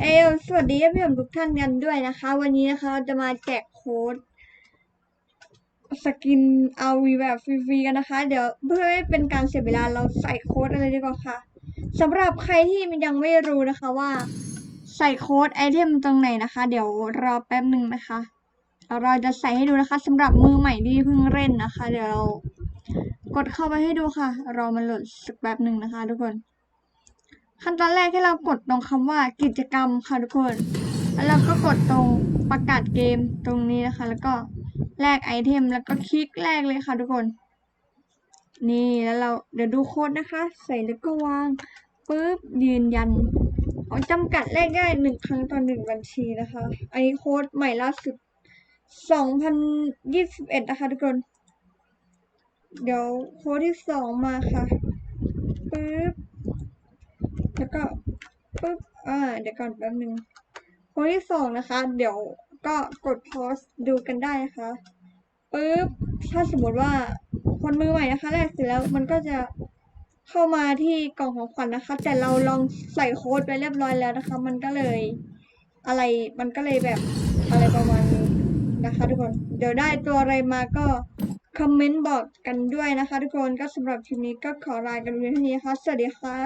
เอลสวัสดีพี่ผมทุกท่านกันด้วยนะคะ วันนี้นะคะเราจะมาแจกโค้ดสกินเอาวีแบบฟรีๆกันนะคะ เดี๋ยวเพื่อไม่เป็นการเสียเวลาเราใส่โค้ดอะไรดีกว่าค่ะสำหรับใครที่มันยังไม่รู้นะคะว่า ใส่โค้ดไอเทมตรงไหนนะคะ เดี๋ยวรอแป๊บหนึ่งนะคะเราจะใส่ให้ดูนะคะสำหรับมือใหม่ที่เพิ่งเล่นนะคะ เดี๋ยวเรากดเข้าไปให้ดูค่ะ รอมันโหลดสักแป๊บหนึ่งนะคะ ทุกคน ขั้นตอนแรกที่เรากดตรงคำว่ากิจกรรมค่ะทุกคน แล้วเราก็กดตรงประกาศเกมตรงนี้นะคะ แล้วก็แลกไอเทมแล้วก็คลิกแลกเลยค่ะทุกคน นี่แล้วเราเดี๋ยวดูโค้ดนะคะ ใส่แล้วก็วางปุ๊บยืนยันเอาจำกัดแลกได้หนึ่งครั้งต่อหนึ่งบัญชีนะคะอันนี้โค้ดใหม่ล่าสุดสองพันยี่สิบเอ็ดนะคะทุกคน เดี๋ยวโค้ดที่สองมาค่ะปุ๊บ แล้วก็ปุ๊บอ่าเดี๋ยวก่อนแป๊บนึงคนที่สองนะคะ เดี๋ยวก็กดพอสดูกันได้นะคะปุ๊บถ้าสมมติว่าคนมือใหม่นะคะแรกเสร็จแล้วมันก็จะเข้ามาที่กล่องของขวัญนะคะ แต่เราลองใส่โค้ดไปเรียบร้อยแล้วนะคะ มันก็เลย อะไรมันก็เลยแบบอะไรประมาณนี้นะคะ ทุกคนเดี๋ยวได้ตัวอะไรมาก็คอมเมนต์บอกกันด้วยนะคะ ทุกคนก็สำหรับคลิปนี้ก็ขอลากันเพียงเท่านี้นะคะสวัสดีค่ะ